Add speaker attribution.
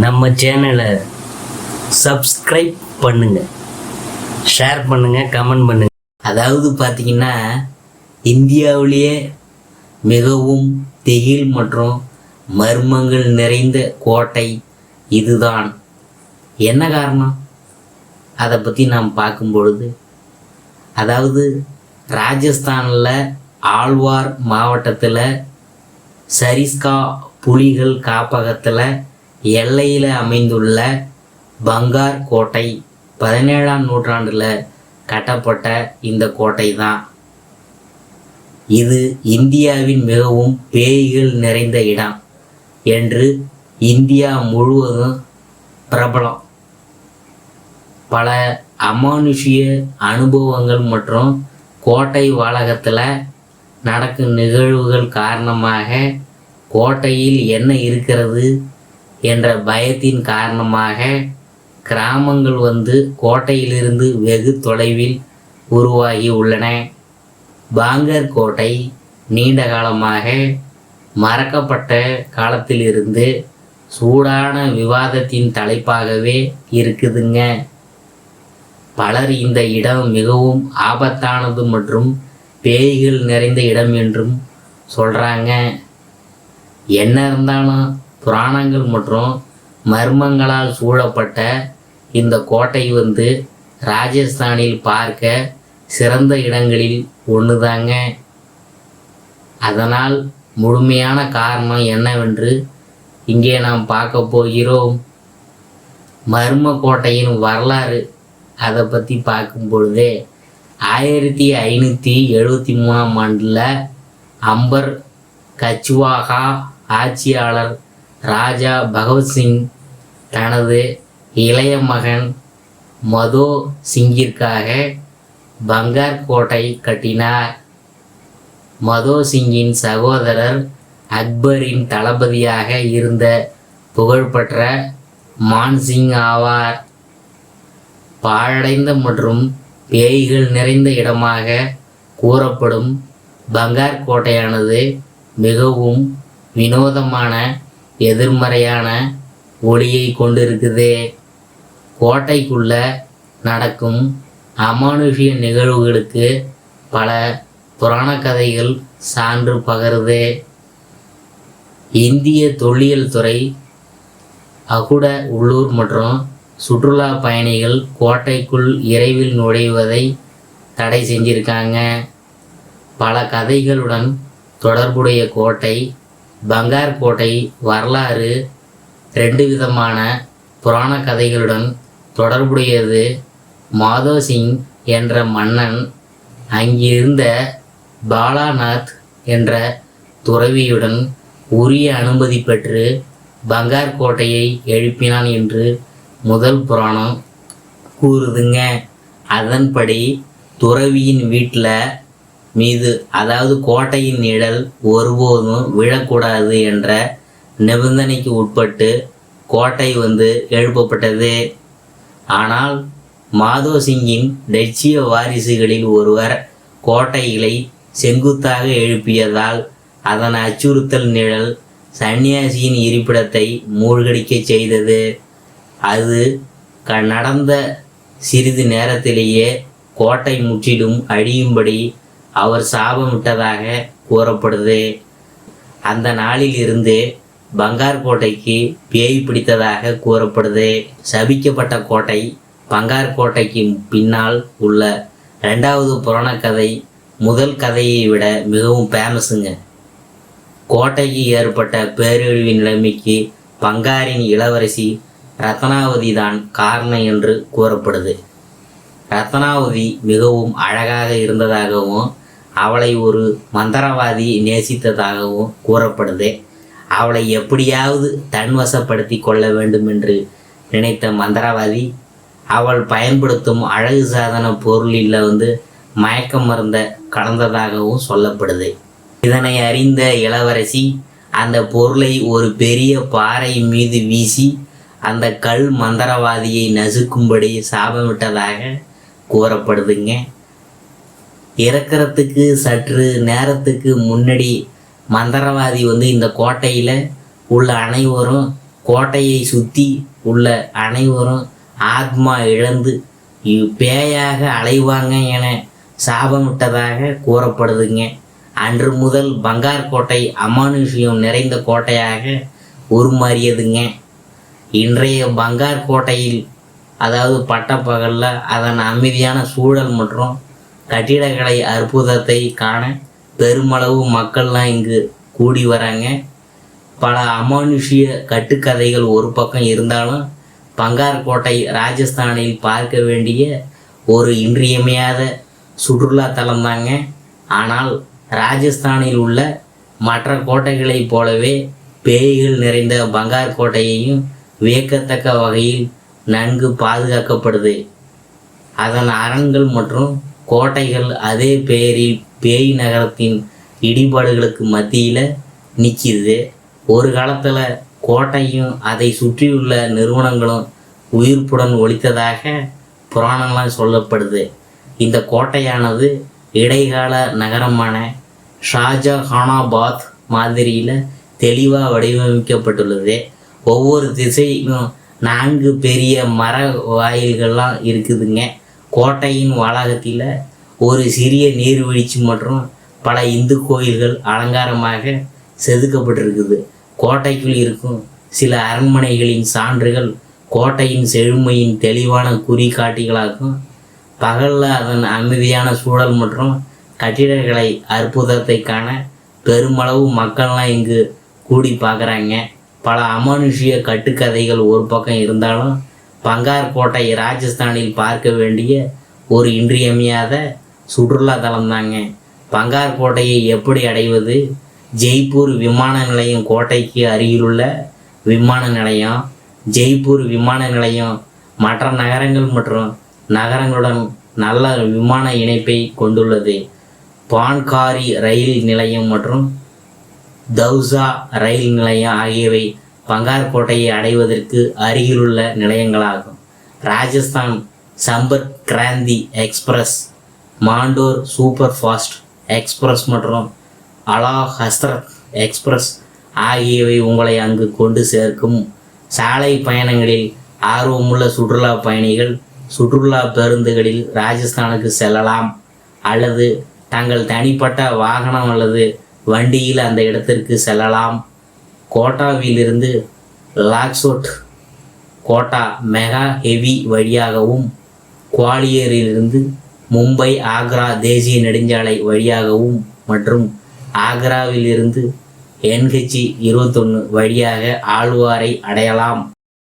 Speaker 1: நம்ம சேனலை சப்ஸ்கிரைப் பண்ணுங்க. ஷேர் பண்ணுங்க கமெண்ட் பண்ணுங்க. அதாவது பார்த்தீங்கன்னா இந்தியாவிலேயே மிகவும் திகில் மற்றும் மர்மங்கள் நிறைந்த கோட்டை இதுதான். என்ன காரணம்? அதை பற்றி நாம் பார்க்கும் பொழுது அதாவது ராஜஸ்தானில் ஆழ்வார் மாவட்டத்தில் சரிஸ்கா புலிகள் காப்பகத்தில் எல்லையில் அமைந்துள்ள பங்கார் கோட்டை பதினேழாம் நூற்றாண்டில் கட்டப்பட்ட இந்த கோட்டை தான் இது இந்தியாவின் மிகவும் பேய்கள் நிறைந்த இடம் என்று இந்தியா முழுவதும் பிரபலம். பல அமானுஷ்ய அனுபவங்கள் மற்றும் கோட்டை வாழகத்தில் நடக்கும் நிகழ்வுகள் காரணமாக கோட்டையில் என்ன இருக்கிறது என்ற பயத்தின் காரணமாக கிராமங்கள் வந்து கோட்டையிலிருந்து வெகு தொலைவில் உருவாகி உள்ளன. பாங்கர் கோட்டை நீண்ட காலமாக மறக்கப்பட்ட காலத்திலிருந்து சூடான விவாதத்தின் தலைப்பாகவே இருக்குதுங்க. பலர் இந்த இடம் மிகவும் ஆபத்தானது மற்றும் பேய்கள் நிறைந்த இடம் என்றும் சொல்கிறாங்க என்ன இருந்தாலும் புராணங்கள் மற்றும் மர்மங்களால் சூழப்பட்ட இந்த கோட்டை வந்து ராஜஸ்தானில் பார்க்க சிறந்த இடங்களில் ஒன்று தாங்க அதனால் முழுமையான காரணம் என்னவென்று இங்கே நாம் பார்க்க போகிறோம். மர்ம கோட்டையின் வரலாறு அதை பற்றி பார்க்கும் பொழுதே ஆயிரத்தி ஐநூற்றி எழுபத்தி மூணாம் ஆண்டில் அம்பர் கச்சுவாகா ஆட்சியாளர் ராஜா பகவத்சிங் தனது இளைய மகன் மதோ சிங்கிற்காக பங்கார் கோட்டை கட்டினார். மதோ சிங்கின் சகோதரர் அக்பரின் தளபதியாக இருந்த புகழ்பெற்ற மான்சிங் ஆவார். பாழடைந்த மற்றும் பேய்கள் நிறைந்த இடமாக கூறப்படும் பங்கார் கோட்டையானது மிகவும் வினோதமான எதிர்மறையான ஒளியை கொண்டிருக்குது. கோட்டைக்குள்ள நடக்கும் அமானுஷ்ய நிகழ்வுகளுக்கு பல புராண கதைகள் சான்று பகருது. இந்திய தொல்லியல் துறை அகுட உள்ளூர் மற்றும் சுற்றுலா பயணிகள் கோட்டைக்குள் இறைவில் நுழைவதை தடை செஞ்சிருக்காங்க. பல கதைகளுடன் தொடர்புடைய கோட்டை பங்கார் கோட்டை வரலாறு ரெண்டு விதமான புராண கதைகளுடன் தொடர்புடையது. மாதோ சிங் என்ற மன்னன் அங்கிருந்த பாலாநாத் என்ற துறவியுடன் உரிய அனுமதி பெற்று பங்கார் கோட்டையை எழுப்பினான் என்று முதல் புராணம் கூறுதுங்க. அதன்படி துறவியின் வீட்டில் மீது அதாவது கோட்டையின் நிழல் ஒருபோதும் விழக்கூடாது என்ற நிபந்தனைக்கு உட்பட்டு கோட்டை வந்து எழுப்பப்பட்டது. ஆனால் மாதோ சிங்கின் லட்சிய வாரிசுகளில் ஒருவர் கோட்டைகளை செங்குத்தாக எழுப்பியதால் அதன் அச்சுறுத்தல் நிழல் சன்னியாசியின் இருப்பிடத்தை மூழ்கடிக்கச் செய்தது. அது க நடந்த சிறிது நேரத்திலேயே கோட்டை முற்றிலும் அழியும்படி அவர் சாபமிட்டதாக கூறப்படுது. அந்த நாளில் இருந்து பங்கார் கோட்டைக்கு பேய் பிடித்ததாக கூறப்படுது. சபிக்கப்பட்ட கோட்டை பங்கார் கோட்டைக்கு பின்னால் உள்ள ரெண்டாவது புராணக்கதை முதல் கதையை விட மிகவும் ஃபேமஸுங்க கோட்டைக்கு ஏற்பட்ட பேரழிவின் நிலைமைக்கு பங்காரின் இளவரசி ரத்னாவதி தான் காரணம் என்று கூறப்படுது. ரத்னாவதி மிகவும் அழகாக இருந்ததாகவும் அவளை ஒரு மந்திரவாதி நேசித்ததாகவும் கூறப்படுது. அவளை எப்படியாவது தன்வசப்படுத்தி கொள்ள வேண்டும் என்று நினைத்த மந்திரவாதி அவள் பயன்படுத்தும் அழகு சாதன பொருளில் வந்து மயக்க மருந்த கலந்ததாகவும் சொல்லப்படுது. இதனை அறிந்த இளவரசி அந்த பொருளை ஒரு பெரிய பாறை மீது வீசி அந்த கல் மந்திரவாதியை நசுக்கும்படி சாபமிட்டதாக கூறப்படுதுங்க. இறக்கிறதுக்கு சற்று நேரத்துக்கு முன்னாடி மந்திரவாதி வந்து இந்த கோட்டையில் உள்ள அனைவரும் கோட்டையை சுற்றி உள்ள அனைவரும் ஆத்மா இழந்து பேயாக அலைவாங்க என சாபமிட்டதாக கூறப்படுதுங்க. அன்று முதல் பங்கார் கோட்டை அமானுஷ்யம் நிறைந்த கோட்டையாக உருமாறியதுங்க. இன்றைய பங்கார் கோட்டையில் அதாவது பட்டப்பகலில் அதன் அமைதியான சூழல் மற்றும் கட்டிடக்கலை அற்புதத்தை காண பெருமளவு மக்கள்லாம் இங்கு கூடி வராங்க. பல அமானுஷ்ய கட்டுக்கதைகள் ஒரு பக்கம் இருந்தாலும் பங்கார் கோட்டை ராஜஸ்தானில் பார்க்க வேண்டிய ஒரு இன்றியமையாத சுற்றுலா தலம் தாங்க. ஆனால் ராஜஸ்தானில் உள்ள மற்ற கோட்டைகளைப் போலவே பேய்கள் நிறைந்த பங்கார் கோட்டையையும் வியக்கத்தக்க வகையில் நன்கு பாதுகாக்கப்படுது. அதன் அரண்கள் மற்றும் கோட்டைகள் அதே பெயரில் பேய் நகரத்தின் இடிபாடுகளுக்கு மத்தியில் நிற்கிது ஒரு காலத்தில் கோட்டையும் அதை சுற்றியுள்ள நிறுவனங்களும் உயிர்ப்புடன் ஒழித்ததாக புராணங்களால் சொல்லப்படுது. இந்த கோட்டையானது இடைக்கால நகரமான ஷாஜஹானாபாத் மாதிரியில் தெளிவாக வடிவமைக்கப்பட்டுள்ளது. ஒவ்வொரு திசையும் நான்கு பெரிய மர வாயில்கள்லாம் இருக்குதுங்க. கோட்டையின் வளாகத்தில் ஒரு சிறிய நீர்வீழ்ச்சி மற்றும் பல இந்து கோயில்கள் அலங்காரமாக செதுக்கப்பட்டிருக்குது. கோட்டைக்குள் இருக்கும் சில அரண்மனைகளின் சான்றுகள் கோட்டையின் செழுமையின் தெளிவான குறிகாட்டிகளாகும். பகலில் அதன் அமைதியான சூழல் மற்றும் கட்டிடக்கலை அற்புதத்தை காண பெருமளவு மக்கள்லாம் இங்கு கூடி பார்க்குறாங்க. பல அமானுஷிய கட்டுக்கதைகள் ஒரு பக்கம் இருந்தாலும் பங்கார் கோட்டை ராஜஸ்தானில் பார்க்க வேண்டிய ஒரு இன்றியமையாத சுற்றுலா தலம் தாங்க. பங்கார் கோட்டையை எப்படி அடைவது? ஜெய்ப்பூர் விமான நிலையம் கோட்டைக்கு அருகிலுள்ள விமான நிலையம் ஜெய்ப்பூர் விமான நிலையம் மற்ற நகரங்கள் மற்றும் நகரங்களுடன் நல்ல விமான இணைப்பை கொண்டுள்ளது. பான்காரி ரயில் நிலையம் மற்றும் தௌசா ரயில் நிலையம் ஆகியவை பங்கார் கோட்டையை அடைவதற்கு அருகிலுள்ள நிலையங்களாகும். Rajasthan Sampark Kranti Express Mandore super fast Express மற்றும் அலா ஹஸ்ரத் எக்ஸ்பிரஸ் ஆகியவை உங்களை அங்கு கொண்டு சேர்க்கும். சாலை பயணங்களில் ஆர்வமுள்ள சுற்றுலா பயணிகள் சுற்றுலா பேருந்துகளில் ராஜஸ்தானுக்கு செல்லலாம். அல்லது தங்கள் தனிப்பட்ட வாகனம் அல்லது வண்டியில் அந்த இடத்திற்கு செல்லலாம். கோட்டாவிலிருந்து லாக்ஸோட் கோட்டா மெகா ஹெவி வழியாகவும் குவாலியரிலிருந்து மும்பை ஆக்ரா தேசிய நெடுஞ்சாலை வழியாகவும் மற்றும் ஆக்ராவிலிருந்து என்ஹெச் இருபத்தொன்று வழியாக ஆழ்வாரை அடையலாம்.